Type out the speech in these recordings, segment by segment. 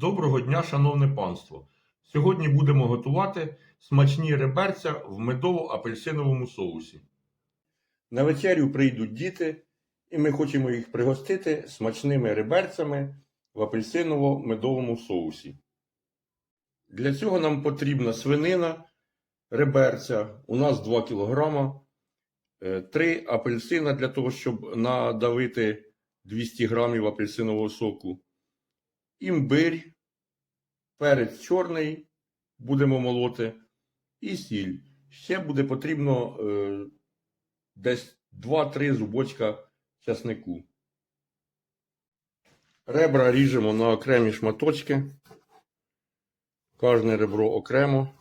Доброго дня, шановне панство! Сьогодні будемо готувати смачні реберця в медово-апельсиновому соусі. На вечерю прийдуть діти, і ми хочемо їх пригостити смачними реберцями в апельсиново-медовому соусі. Для цього нам потрібна свинина, реберця, у нас 2 кг, 3 апельсина для того, щоб надавити 200 грамів апельсинового соку імбирь, перець чорний будемо молоти і сіль. Ще буде потрібно е, десь 2-3 зубочка часнику. Ребра ріжемо на окремі шматочки. Кожне ребро окремо.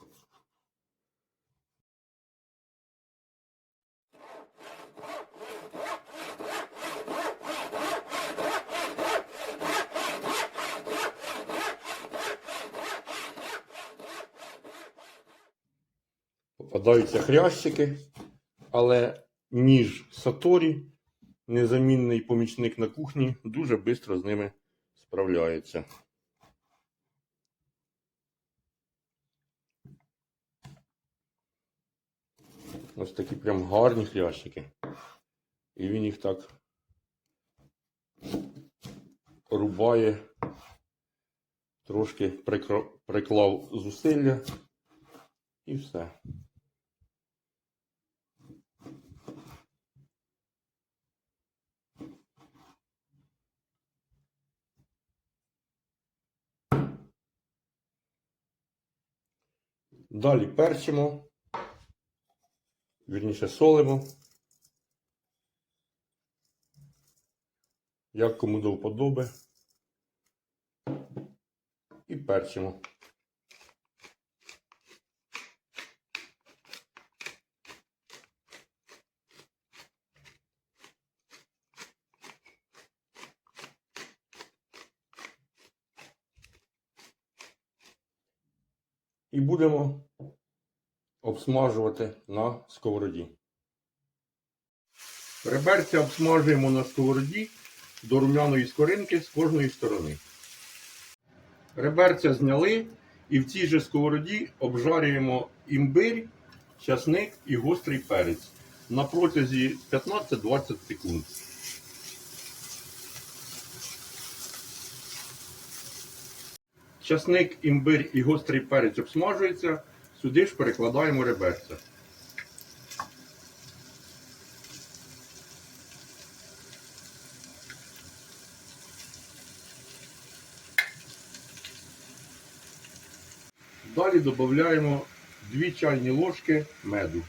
Попадаються хрящики, але ніж Саторі, незамінний помічник на кухні, дуже швидко з ними справляється. Ось такі прям гарні хрящики. І він їх так рубає, трошки приклав зусилля і все. Далі перчимо, вірніше солимо. Як кому до вподоби. І перчимо. І будемо обсмажувати на сковороді. Реберця обсмажуємо на сковороді до рум'яної скоринки з кожної сторони. Реберця зняли і в цій же сковороді обжарюємо імбирь, часник і гострий перець на протязі 15-20 секунд. Часник, імбир і гострий перець обсмажуються, сюди ж перекладаємо реберця. Далі додаємо 2 чайні ложки меду.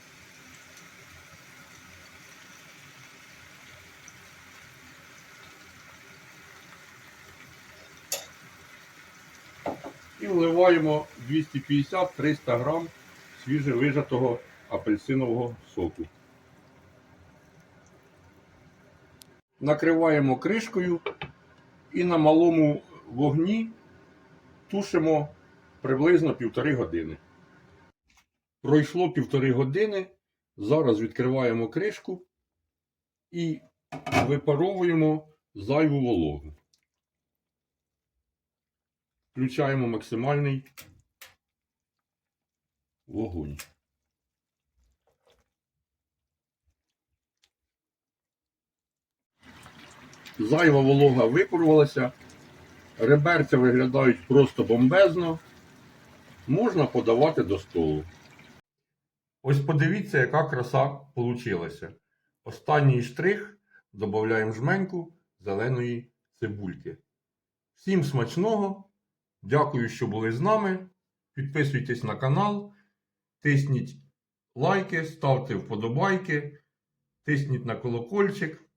І вливаємо 250-300 грам свіжевижатого апельсинового соку. Накриваємо кришкою і на малому вогні тушимо приблизно півтори години. Пройшло півтори години. Зараз відкриваємо кришку і випаровуємо зайву вологу. Включаємо максимальний вогонь. Зайва волога випарувалася. Реберця виглядають просто бомбезно. Можна подавати до столу. Ось подивіться, яка краса получилася. Останній штрих додаємо жменьку зеленої цибульки. Всім смачного! Дякую, що були з нами. Підписуйтесь на канал, тисніть лайки, ставте вподобайки, тисніть на колокольчик.